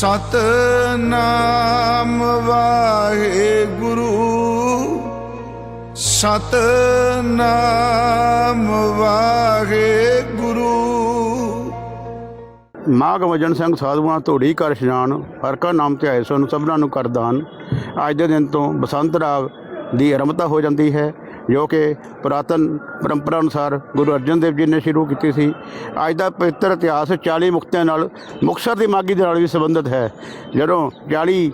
ਸਤ ਸਤਨਾਮ ਵਾਹਿਗੁਰੂ ਸਤਨਾਮ ਵਾਹਿਗੁਰੂ। ਮਾਘ ਵਜਨ ਸਿੰਘ ਸਾਧੂਆਂ ਧੋੜੀ ਕਰ ਇਸ਼ਨਾਨ, ਹਰ ਕਾ ਨਾਮ ਧਿਆਏ ਸੋ ਸਭਨਾਂ ਨੂੰ ਕਰਦਾਨ ਅੱਜ ਦੇ ਦਿਨ ਤੋਂ ਬਸੰਤ ਰਾਗ ਦੀ ਆਰੰਭਤਾ ਹੋ ਜਾਂਦੀ ਹੈ। ਜੋ ਕਿ ਪੁਰਾਤਨ ਪਰੰਪਰਾ ਅਨੁਸਾਰ ਗੁਰੂ ਅਰਜਨ ਦੇਵ ਜੀ ਨੇ ਸ਼ੁਰੂ ਕੀਤੀ ਸੀ। ਅੱਜ ਦਾ ਪਵਿੱਤਰ ਇਤਿਹਾਸ 40 ਮੁਕਤਿਆਂ ਨਾਲ ਮੁਕਤਸਰ ਦੀ ਮਾਗੀ ਦੇ ਨਾਲ ਵੀ ਸੰਬੰਧਿਤ ਹੈ। ਜਦੋਂ 40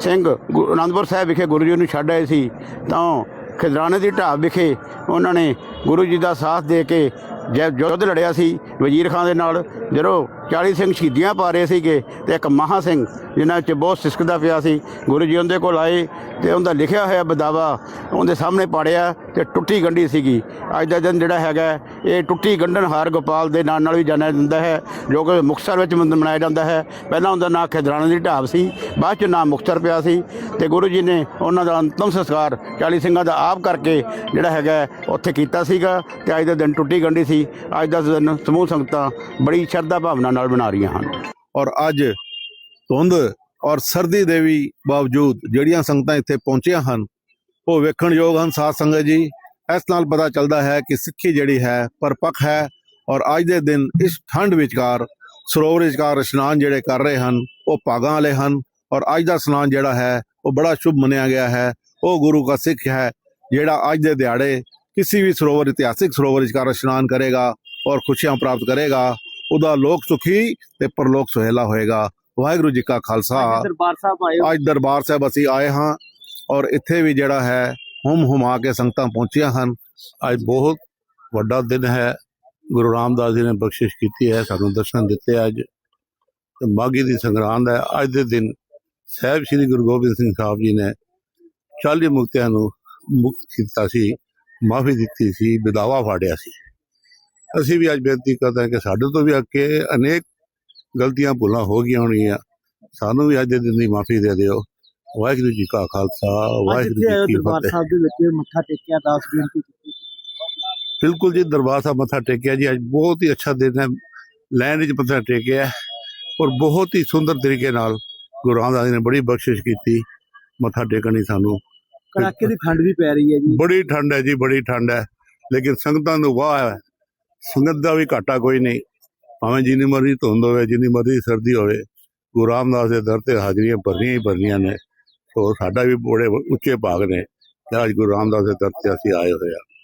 ਸਿੰਘ ਗੁਰੂ ਅਨੰਦਪੁਰ ਸਾਹਿਬ ਵਿਖੇ ਗੁਰੂ ਜੀ ਨੂੰ ਛੱਡ ਆਏ ਸੀ, ਤਾਂ ਖਿਦਰਾਣੇ ਦੀ ਢਾਬ ਵਿਖੇ ਉਹਨਾਂ ਨੇ ਗੁਰੂ ਜੀ ਦਾ ਸਾਥ ਦੇ ਕੇ ਜਦ ਯੁੱਧ ਲੜਿਆ ਸੀ ਵਜ਼ੀਰ ਖਾਨ ਦੇ ਨਾਲ, ਜਦੋਂ 40 ਸਿੰਘ ਸ਼ਹੀਦੀਆਂ ਪਾ ਰਹੇ ਸੀਗੇ ਤੇ ਇੱਕ ਮਹਾ ਸਿੰਘ ਜਿਨ੍ਹਾਂ 'ਚ ਬਹੁਤ ਸਿਸਕਦਾ ਪਿਆ ਸੀ, ਗੁਰੂ ਜੀ ਉਹਦੇ ਕੋਲ ਆਏ ਤੇ ਉਹਦਾ ਲਿਖਿਆ ਹੋਇਆ ਬਦਾਵਾ ਉਹਦੇ ਸਾਹਮਣੇ ਪਾੜਿਆ ਤੇ ਟੁੱਟੀ ਗੰਢੀ ਸੀਗੀ। ਅੱਜ ਦਾ ਦਿਨ ਜਿਹੜਾ ਹੈਗਾ, ਇਹ ਟੁੱਟੀ ਗੰਢਣ ਹਾਰ ਗੋਪਾਲ ਦੇ ਨਾਂ ਨਾਲ ਵੀ ਜਾਣਿਆ ਜਾਂਦਾ ਹੈ, ਜੋ ਕਿ ਮੁਕਤਸਰ ਵਿੱਚ ਮਨਾਇਆ ਜਾਂਦਾ ਹੈ। ਪਹਿਲਾਂ ਉਹਦਾ ਨਾਂ ਖਿਦਰਾਣੇ ਦੀ ਢਾਬ ਸੀ, ਬਾਅਦ ਚ ਨਾਂ ਮੁਕਤਸਰ ਪਿਆ ਸੀ ਤੇ ਗੁਰੂ ਜੀ ਨੇ ਉਹਨਾਂ ਦਾ ਅੰਤਮ ਸੰਸਕਾਰ 40 ਸਿੰਘਾਂ ਦਾ ਆਪ ਕਰਕੇ ਜਿਹੜਾ ਹੈਗਾ, ਉੱਥੇ ਕੀਤਾ ਸੀਗਾ ਤੇ ਅੱਜ ਦਾ ਦਿਨ ਟੁੱਟੀ ਗੰਢੀ ਸੀ। ਅੱਜ ਦਾ ਦਿਨ ਸਮੂਹ ਸੰਗਤਾਂ ਬੜੀ ਸ਼ਰਧਾ ਭਾਵਨਾ ਨਾਲ ਮਨਾ ਰਹੀਆਂ ਹਨ। ਔਰ ਅੱਜ ਧੁੰਦ ਔਰ ਸਰਦੀ ਦੇ ਵੀ ਬਾਵਜੂਦ ਜਿਹੜੀਆਂ ਸੰਗਤਾਂ ਇੱਥੇ ਪਹੁੰਚੀਆਂ ਹਨ, ਉਹ ਵੇਖਣ ਹਨ। ਸਾਧ ਸੰਗਤ ਜੀ, ਇਸ ਨਾਲ ਪਤਾ ਚੱਲਦਾ ਹੈ ਕਿ ਸਿੱਖੀ ਜਿਹੜੀ ਹੈ ਪਰਪੱਕ ਹੈ ਔਰ ਅੱਜ ਦੇ ਦਿਨ ਇਸ ਠੰਡ ਵਿਚਕਾਰ, ਸਰੋਵਰ ਵਿਚਕਾਰ ਇਸ਼ਨਾਨ ਜਿਹੜੇ ਕਰ ਰਹੇ ਹਨ, ਉਹ ਭਾਗਾਂ ਵਾਲੇ ਹਨ ਔਰ ਅੱਜ ਦਾ ਇਸ਼ਨਾਨ ਜਿਹੜਾ ਹੈ, ਉਹ ਬੜਾ ਸ਼ੁਭ ਮੰਨਿਆ ਗਿਆ ਹੈ। ਉਹ ਗੁਰੂ ਦਾ ਸਿੱਖ ਹੈ ਜਿਹੜਾ ਅੱਜ ਦੇ ਦਿਹਾੜੇ ਕਿਸੇ ਵੀ ਸਰੋਵਰ ਇਤਿਹਾਸਿਕ ਸਰੋਵਰ ਵਿਚਕਾਰ ਇਸ਼ਨਾਨ ਕਰੇਗਾ ਔਰ ਖੁਸ਼ੀਆਂ ਪ੍ਰਾਪਤ ਕਰੇਗਾ ਉਹਦਾ ਲੋਕ ਸੁਖੀ ਤੇ ਪਰਲੋਕ ਸੁਹੇਲਾ ਹੋਏਗਾ ਵਾਹਿਗੁਰੂ ਜੀ ਕਾ ਖਾਲਸਾ ਦਰਬਾਰ ਸਾਹਿਬ ਆਏ। ਅੱਜ ਦਰਬਾਰ ਸਾਹਿਬ ਅਸੀਂ ਆਏ ਹਾਂ ਔਰ ਇੱਥੇ ਵੀ ਜਿਹੜਾ ਹੈ ਹੁਮ ਹੁਮਾ ਕੇ ਸੰਗਤਾਂ ਪਹੁੰਚੀਆਂ ਹਨ ਅੱਜ ਬਹੁਤ ਵੱਡਾ ਦਿਨ ਹੈ ਗੁਰੂ ਰਾਮਦਾਸ ਜੀ ਨੇ ਬਖਸ਼ਿਸ਼ ਕੀਤੀ ਹੈ ਸਾਨੂੰ ਦਰਸ਼ਨ ਦਿੱਤੇ ਅੱਜ ਤੇ ਮਾਗੀ ਦੀ ਸੰਗਰਾਂਦ ਹੈ ਅੱਜ ਦੇ ਦਿਨ ਸਾਹਿਬ ਸ੍ਰੀ ਗੁਰੂ ਗੋਬਿੰਦ ਸਿੰਘ ਸਾਹਿਬ ਜੀ ਨੇ 40 ਮੁਕਤਿਆਂ ਨੂੰ ਮੁਕਤ ਕੀਤਾ ਸੀ ਮਾਫੀ ਦਿੱਤੀ ਸੀ ਵਿਦਾਵਾ ਫਾੜਿਆ ਸੀ। ਅਸੀਂ ਵੀ ਅੱਜ ਬੇਨਤੀ ਕਰਦੇ ਹਾਂ ਕਿ ਸਾਡੇ ਤੋਂ ਵੀ ਅੱਗੇ ਅਨੇਕ ਗਲਤੀਆਂ ਭੁੱਲਾਂ ਹੋ ਗਈਆਂ ਹੋਣਗੀਆਂ। ਸਾਨੂੰ ਵੀ ਅੱਜ ਦੇ ਦਿਨ ਦੀ ਮਾਫੀ ਦੇ ਦਿਓ। ਵਾਹਿਗੁਰੂ ਜੀ ਕਾ ਖਾਲਸਾ ਵਾਹਿਗੁਰੂ ਜੀ ਕੀ ਦਰਬਾਰ ਫਤਿਹ। ਸਾਹਿਬ ਦੇ ਵਿੱਚ ਮੱਥਾ ਟੇਕਿਆ ਦਾਸ ਬੇਨਤੀ ਕੀਤੀ। ਬਿਲਕੁਲ ਜੀ ਦਰਬਾਰ ਸਾਹਿਬ ਮੱਥਾ ਟੇਕਿਆ ਜੀ। ਅੱਜ ਬਹੁਤ ਹੀ ਅੱਛਾ ਦਿਨ ਹੈ। ਲੈਣ ਵਿੱਚ ਮੱਥਾ ਟੇਕਿਆ ਔਰ ਬਹੁਤ ਹੀ ਸੁੰਦਰ ਤਰੀਕੇ ਨਾਲ ਗੁਰੂ ਰਾਮਦਾਸ ਜੀ ਨੇ ਬੜੀ ਬਖਸ਼ਿਸ਼ ਕੀਤੀ। ਮੱਥਾ ਟੇਕਣ ਦੀ ਸਾਨੂੰ ਕੜਾਕੇ ਦੀ ਠੰਡ ਵੀ ਪੈ ਰਹੀ ਹੈ ਜੀ। ਬੜੀ ਠੰਡ ਹੈ ਜੀ, ਬੜੀ ਠੰਡ ਹੈ। ਲੇਕਿਨ ਸੰਗਤਾਂ ਨੂੰ ਵਾਹ ਹੈ। ਸੰਗਤ ਦਾ ਵੀ ਘਾਟਾ ਕੋਈ ਨਹੀਂ। ਭਾਵੇਂ ਜਿੰਨੀ ਮਰਜ਼ੀ ਧੁੰਦ ਹੋਵੇ, ਜਿੰਨੀ ਮਰਜ਼ੀ ਸਰਦੀ ਹੋਵੇ, ਗੁਰੂ ਰਾਮਦਾਸ ਦੇ ਦਰ ਤੇ ਹਾਜ਼ਰੀਆਂ ਭਰਨੀਆਂ ਹੀ ਭਰਨੀਆਂ ਨੇ। ਸੋ ਸਾਡਾ ਵੀ ਬੜੇ ਉੱਚੇ ਭਾਗ ਨੇ। ਕਿ ਅੱਜ ਗੁਰੂ ਰਾਮਦਾਸ ਦੇ ਦਰ ਤੇ ਅਸੀਂ ਆਏ ਹੋਏ ਹਾਂ।